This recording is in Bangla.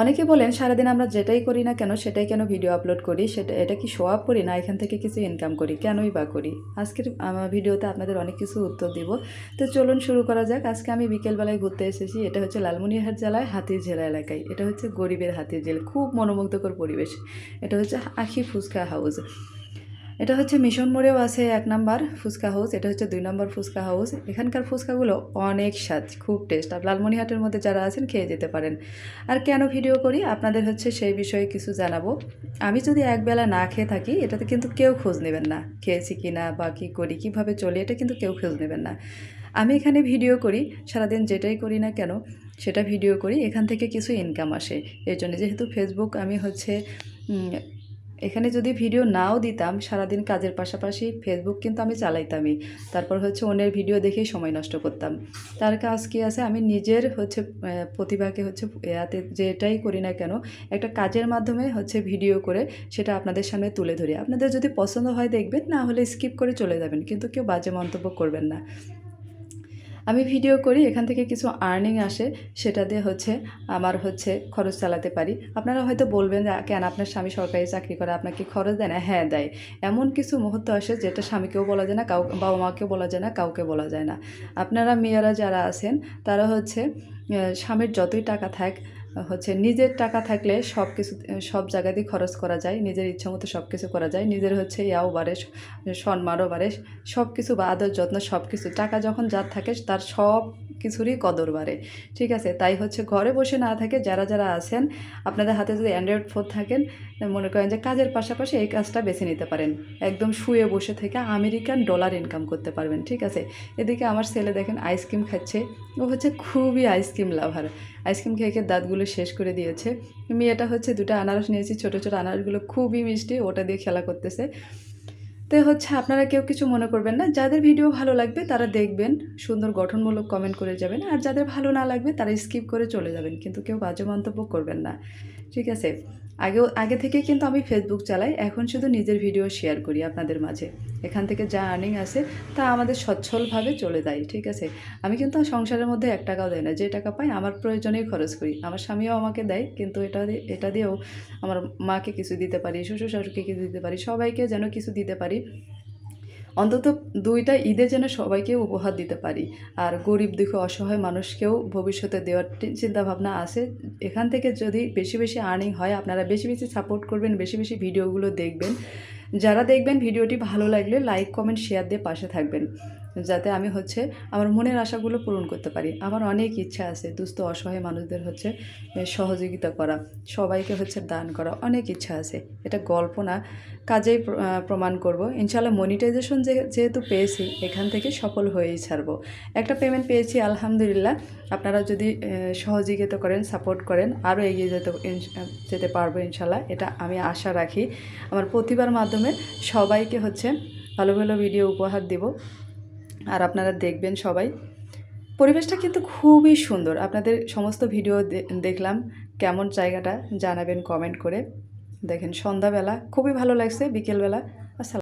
অনেকে বলেন, সারাদিন আমরা যেটাই করি না কেন, সেটাই কেন ভিডিও আপলোড করি? সেটা, এটা কি শো আপ করি না এখান থেকে কিছু ইনকাম করি? কেনই বা করি? আজকের আমার ভিডিওতে আপনাদের অনেক কিছু উত্তর দিব। তো চলুন শুরু করা যাক। আজকে আমি বিকেলবেলায় ঘুরতে এসেছি। এটা হচ্ছে লালমনিরহাট জেলায় হাতির জেলা এলাকায়। এটা হচ্ছে গরিবের হাতির জেল খুব মনোমুগ্ধকর পরিবেশ। এটা হচ্ছে আখি ফুচকা হাউস এটা হচ্ছে মিশন মোড়েও আছে এক নাম্বার ফুচকা হাউস, এটা হচ্ছে দুই নম্বর ফুচকা হাউস। এখানকার ফুচকাগুলো অনেক স্বাদ, খুব টেস্ট। আর লালমনিহাটের মধ্যে যারা আছেন, খেয়ে যেতে পারেন। আর কেন ভিডিও করি? আপনাদের হচ্ছে সেই বিষয়ে কিছু জানাব। আমি যদি একবেলা না খেয়ে থাকি, এটাতে কিন্তু কেউ খোঁজ নেবেন না, খেয়েছি কি না বা কী করি, কীভাবে চলি, এটা কিন্তু কেউ খোঁজ নেবেন না। আমি এখানে ভিডিও করি, সারাদিন যেটাই করি না কেন, সেটা ভিডিও করি, এখান থেকে কিছু ইনকাম আসে। এর জন্য যেহেতু ফেসবুক আমি হচ্ছে এখানে যদি ভিডিও নাও দিতাম, সারাদিন কাজের পাশাপাশি ফেসবুক কিন্তু আমি চালাইতামই। তারপর হচ্ছে অন্যের ভিডিও দেখেই সময় নষ্ট করতাম। তার কাজ কী আছে? আমি নিজের হচ্ছে প্রতিভাকে হচ্ছে এতে যেটাই করি না কেন, একটা কাজের মাধ্যমে হচ্ছে ভিডিও করে সেটা আপনাদের সামনে তুলে ধরি। আপনাদের যদি পছন্দ হয় দেখবেন, না হলে স্কিপ করে চলে যাবেন। কিন্তু কেউ বাজে মন্তব্য করবেন না। আমি ভিডিও করি, এখান থেকে কিছু আর্নিং আসে, সেটা দিয়ে হচ্ছে আমার হচ্ছে খরচ চালাতে পারি। আপনারা হয়তো বলবেন কেন আপনার স্বামী সরকারি চাকরি করে, আপনাকে খরচ দেয় না? হ্যাঁ দেয়। এমন কিছু মুহূর্ত আসে, যেটা স্বামীকেও বলা যায় না, কাউ বাবা মাকেও বলা যায় না, কাউকে বলা যায় না। আপনারা মেয়েরা যারা আছেন, তারা হচ্ছে স্বামীর যতই টাকা থাক হচ্ছে নিজের টাকা থাকলে সব কিছু সব জায়গাতেই খরচ করা যায়, নিজের ইচ্ছা মতো সব কিছু করা যায়, নিজের হচ্ছে ইয়াও বাড়ে সম্মানও বাড়ে সব কিছু বা আদর যত্ন সব কিছু টাকা যখন যার থাকে তার সব কিছুরই কদর বাড়ে, ঠিক আছে? তাই হচ্ছে ঘরে বসে না থাকে যারা যারা আছেন, আপনাদের হাতে যদি অ্যান্ড্রয়েড ফোন থাকেন মনে করেন যে কাজের পাশাপাশি এই কাজটা বেছে নিতে পারেন। একদম শুয়ে বসে থেকে আমেরিকান ডলার ইনকাম করতে পারবেন, ঠিক আছে? এদিকে আমার ছেলে দেখেন আইসক্রিম খাচ্ছে, ও হচ্ছে খুবই আইসক্রিম লাভার আইসক্রিম খেয়ে খেয়ে দাঁতগুলো শেষ করে দিয়েছে। মেয়েটা হচ্ছে দুটো আনারস নিয়েছি, ছোটো ছোটো আনারসগুলো খুবই মিষ্টি, ওটা দিয়ে খেলা করতেছে। তো হচ্ছে আপনারা কেউ কিছু মনে করবেন না। যাদের ভিডিও ভালো লাগবে তারা দেখবেন, সুন্দর গঠনমূলক কমেন্ট করে যাবেন। আর যাদের ভালো না লাগবে তারা স্কিপ করে চলে যাবেন। কিন্তু কেউ বাজে মন্তব্য করবেন না। ঠিক আছে? আগেও, আগে থেকে কিন্তু আমি ফেসবুক চালাই, এখন শুধু নিজের ভিডিও শেয়ার করি আপনাদের মাঝে। এখান থেকে যা আর্নিং আসে তা আমাদের সচ্ছলভাবে চলে যায়। ঠিক আছে? আমি কিন্তু সংসারের মধ্যে এক টাকাও দেয় না। যে টাকা পাই আমার প্রয়োজনেই খরচ করি। আমার স্বামীও আমাকে দেয়, কিন্তু এটা এটা দিয়েও আমার মাকে কিছু দিতে পারি শ্বশুর শাশুড়িকে কিছু দিতে পারি, সবাইকে যেন কিছু দিতে পারি। অন্তত দুইটা ঈদে যেন সবাইকে উপহার দিতে পারি। আর গরিব দুঃখ অসহায় মানুষকেও ভবিষ্যতে দেওয়ার চিন্তাভাবনা আছে। এখান থেকে যদি বেশি বেশি আর্নিং হয়, আপনারা বেশি বেশি সাপোর্ট করবেন, বেশি বেশি ভিডিওগুলো দেখবেন। যারা দেখবেন ভিডিওটি ভালো লাগলে লাইক, কমেন্ট শেয়ার দিয়ে পাশে থাকবেন। যাতে আমি হচ্ছে আমার মনের আশাগুলো পূরণ করতে পারি। আমার অনেক ইচ্ছা আছে দুস্থ, অসহায় মানুষদের হচ্ছে সহযোগিতা করা, সবাইকে হচ্ছে দান করা। অনেক ইচ্ছা আছে। এটা গল্প না, কাজেই প্রমাণ করব। ইনশাল্লাহ মনিটাইজেশন যেহেতু পেয়েছি, এখান থেকে সফল হয়েই ছাড়ব। একটা পেমেন্ট পেয়েছি, আলহামদুলিল্লাহ। আপনারা যদি সহযোগিতা করেন সাপোর্ট করেন, আরও এগিয়ে যেতে যেতে পারব ইনশাল্লাহ এটা আমি আশা রাখি। আমার প্রতিভার মাধ্যমে সবাইকে হচ্ছে ভালো ভালো ভিডিও উপহার দেব। আর আপনারা দেখবেন সবাই। পরিবেশটা কিন্তু খুবই সুন্দর। আপনাদের সমস্ত ভিডিও দেখলাম কেমন জায়গাটা জানাবেন কমেন্ট করে। দেখেন সন্ধ্যাবেলা খুবই ভালো লাগছে, বিকেলবেলা। আসসালাম।